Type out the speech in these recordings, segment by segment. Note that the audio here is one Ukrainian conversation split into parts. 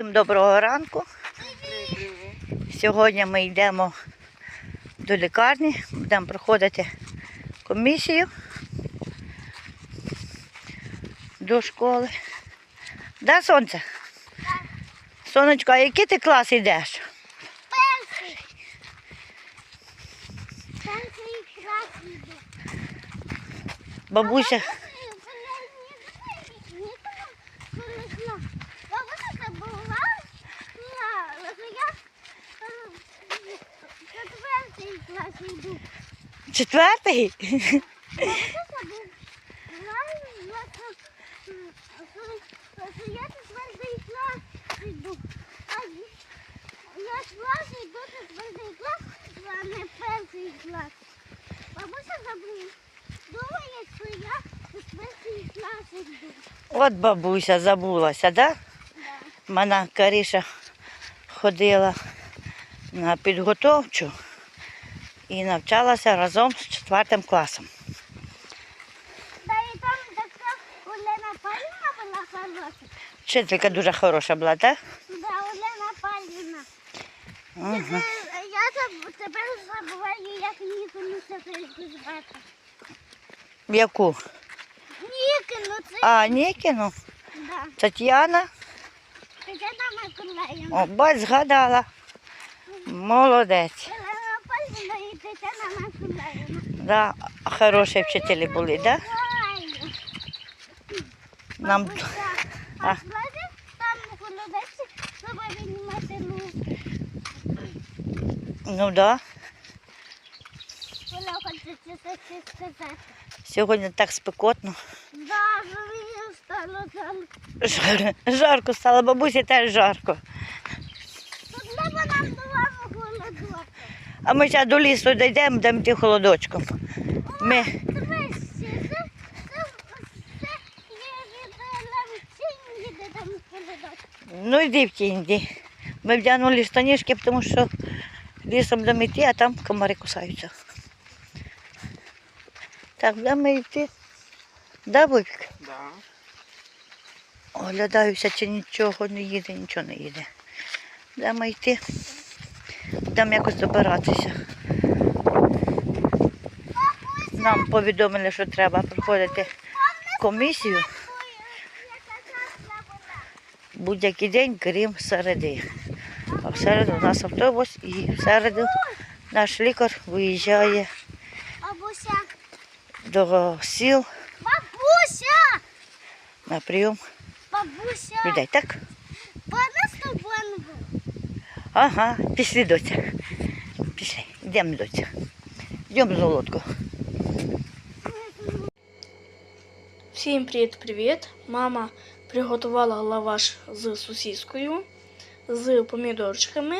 Всім Доброго ранку. Сьогодні ми йдемо до лікарні, будемо проходити комісію до школи. Да, сонце? Сонечко, а який ти клас йдеш? Перший. Перший клас йде. Бабуся, Бабуся забула, що я е, четвертий клас йду. четвертий? Я четвертий клас йду. Я клас йду четвертий клас, а не перший клас. Бабуся забула. Думає, що я четвертий клас йду. От бабуся забулася, да? Да. Мене Каріша ходила на підготовчу і навчалася разом з четвертим класом. Вчителька дуже хороша була, так? Да, Олена Павлівна. Угу. Я тепер забуваю, як Нікону це звати. Яку? Нікону це, А, Нікіну, да. Тетяна. Тетяна Миколаївна. О, бач, згадала. Молодець. Олена Павлівна і Тетяна Миколаївна. Да, хороші вчителі були. Да? Нам А. Ну да. Сьогодні так спекотно. Да, стало там. Жарко стало, бабусі теж жарко. Тут треба нам два холодок. А ми зараз до лісу дійдемо, будемо йти холодочком. Ми. Ну йди в тінь, йди. Ми вдягнули штанішки, тому що лісом будемо йти, а там комари кусаються. Так, будемо йти. Да, Бобік? Да. Оглядаюся, чи нічого не їде, нічого не їде. Будемо йти. Будемо якось добиратися. Нам повідомили, що треба проходити комісію будь-який день, крім середи. А в середу у нас автобус і в середу наш лікар виїжджає до сіл на прийом людей. Так? вона з тобою. Ага, пішли доця. Пішли, йдемо доця. Йдемо золотко. Всім привіт-привіт! Мама приготувала лаваш з сосіскою, з помідорчиками,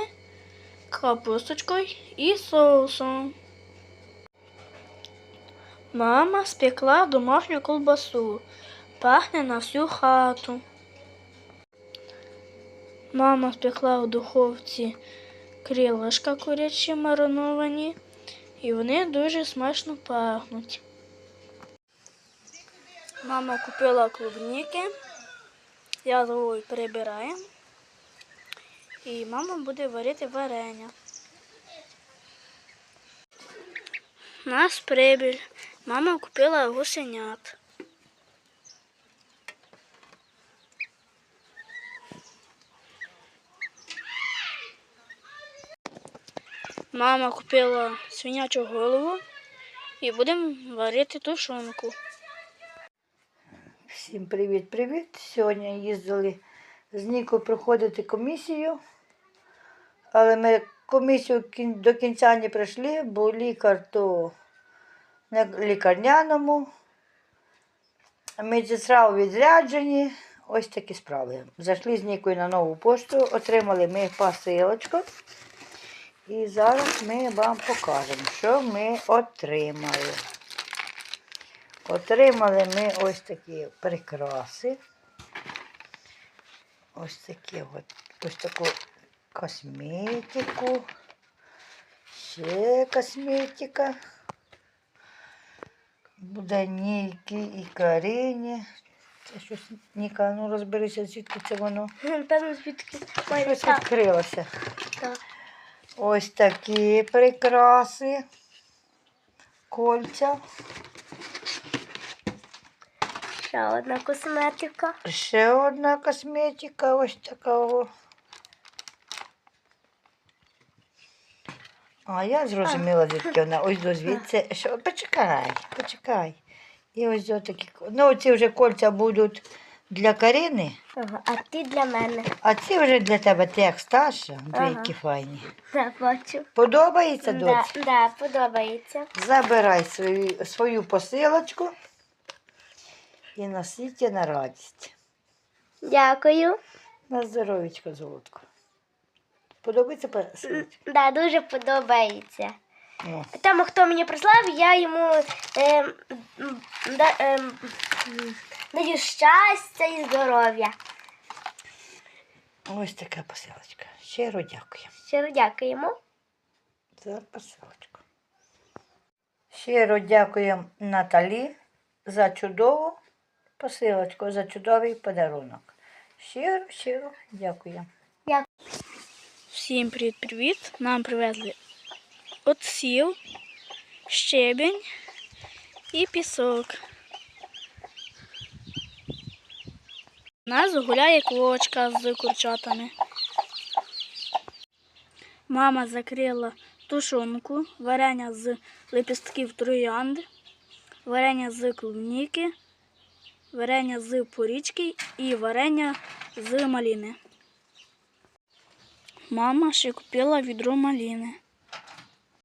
капусточкою і соусом. Мама спекла домашню колбасу. Пахне на всю хату. Мама спекла в духовці крилишка курячі мариновані, і вони дуже смачно пахнуть. Мама купила клубніки. Я Вовою перебираю. І мама буде варити варення. У Нас прибіль. Мама купила гусенят. Мама купила свинячу голову і будемо варити тушонку. Всім привіт-привіт. Сьогодні їздили з Нікою проходити комісію. Але ми комісію до кінця не прийшли, бо лікар то на лікарняному. Медсестра у відрядженні. Ось такі справи. Зайшли з Нікою на нову пошту, отримали ми посилочку. І зараз ми вам покажемо, що ми отримали. Отримали ми ось такі прикраси. Ось такі от, ось таку косметику. Ще косметика. Буде Нікі і Карині. Це щось, Ніка, ну розберися, звідки це воно. Певно, звідки Щось відкрилося. так. Ось такі прикраси. Кольця. Ще одна косметика. Ще одна косметика, ось така. А я зрозуміла, звідки вона. Ось до звідси. Що, почекай, почекай. І ось такі. Ну, ці вже кольця будуть для Карини, Ага, а ти для мене. а ці вже для тебе ти як старша. Дві Ага. які файні. Да, бачу. Подобається, Да, доць? да, подобається. Забирай свою, свою посилочку і носіть її на радість. Дякую. На здоров'ячко, золотко. Подобається посилочка? Да, дуже подобається. Тому, хто мені прислав, я йому м, да, м, даю щастя і здоров'я. ось така посилочка. Щиро дякую Щиро дякуємо. за посилочку. Щиро дякуємо Наталі за чудову посилочку, за чудовий подарунок. Щиро, щиро дякуємо. Всім привіт-привіт. Нам привезли отсів, щебінь і пісок. У нас гуляє квочка з курчатами. Мама закрила тушонку, варення з лепістків троянди, варення з клубніки, варення з порічки і варення з маліни. Мама ще купила відро маліни.